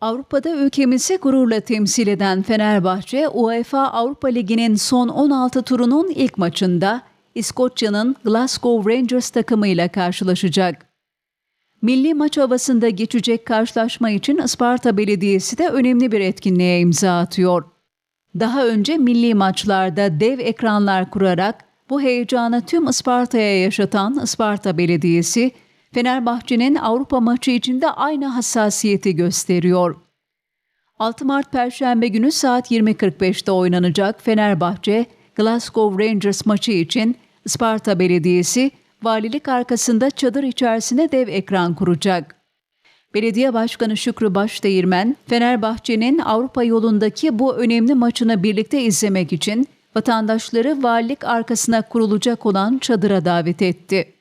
Avrupa'da ülkemizi gururla temsil eden Fenerbahçe, UEFA Avrupa Ligi'nin son 16 turunun ilk maçında İskoçya'nın Glasgow Rangers takımıyla karşılaşacak. Milli maç havasında geçecek karşılaşma için Isparta Belediyesi de önemli bir etkinliğe imza atıyor. Daha önce milli maçlarda dev ekranlar kurarak bu heyecanı tüm Isparta'ya yaşatan Isparta Belediyesi, Fenerbahçe'nin Avrupa maçı için de aynı hassasiyeti gösteriyor. 6 Mart Perşembe günü saat 20.45'te oynanacak Fenerbahçe Glasgow Rangers maçı için Isparta Belediyesi valilik arkasında çadır içerisine dev ekran kuracak. Belediye Başkanı Şükrü Başdeğirmen, Fenerbahçe'nin Avrupa yolundaki bu önemli maçını birlikte izlemek için vatandaşları valilik arkasına kurulacak olan çadıra davet etti.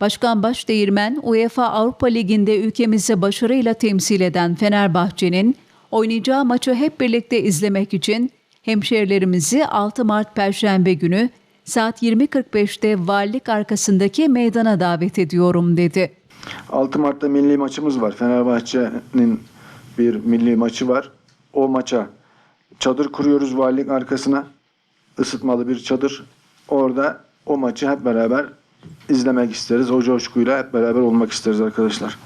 Başkan Başdeğirmen, UEFA Avrupa Ligi'nde ülkemizi başarıyla temsil eden Fenerbahçe'nin oynayacağı maçı hep birlikte izlemek için hemşehrilerimizi 6 Mart Perşembe günü saat 20.45'te valilik arkasındaki meydana davet ediyorum dedi. 6 Mart'ta milli maçımız var. Fenerbahçe'nin bir milli maçı var. O maça çadır kuruyoruz valilik arkasına. Isıtmalı bir çadır. Orada o maçı hep beraber izlemek isteriz. O coşkuyla hep beraber olmak isteriz arkadaşlar.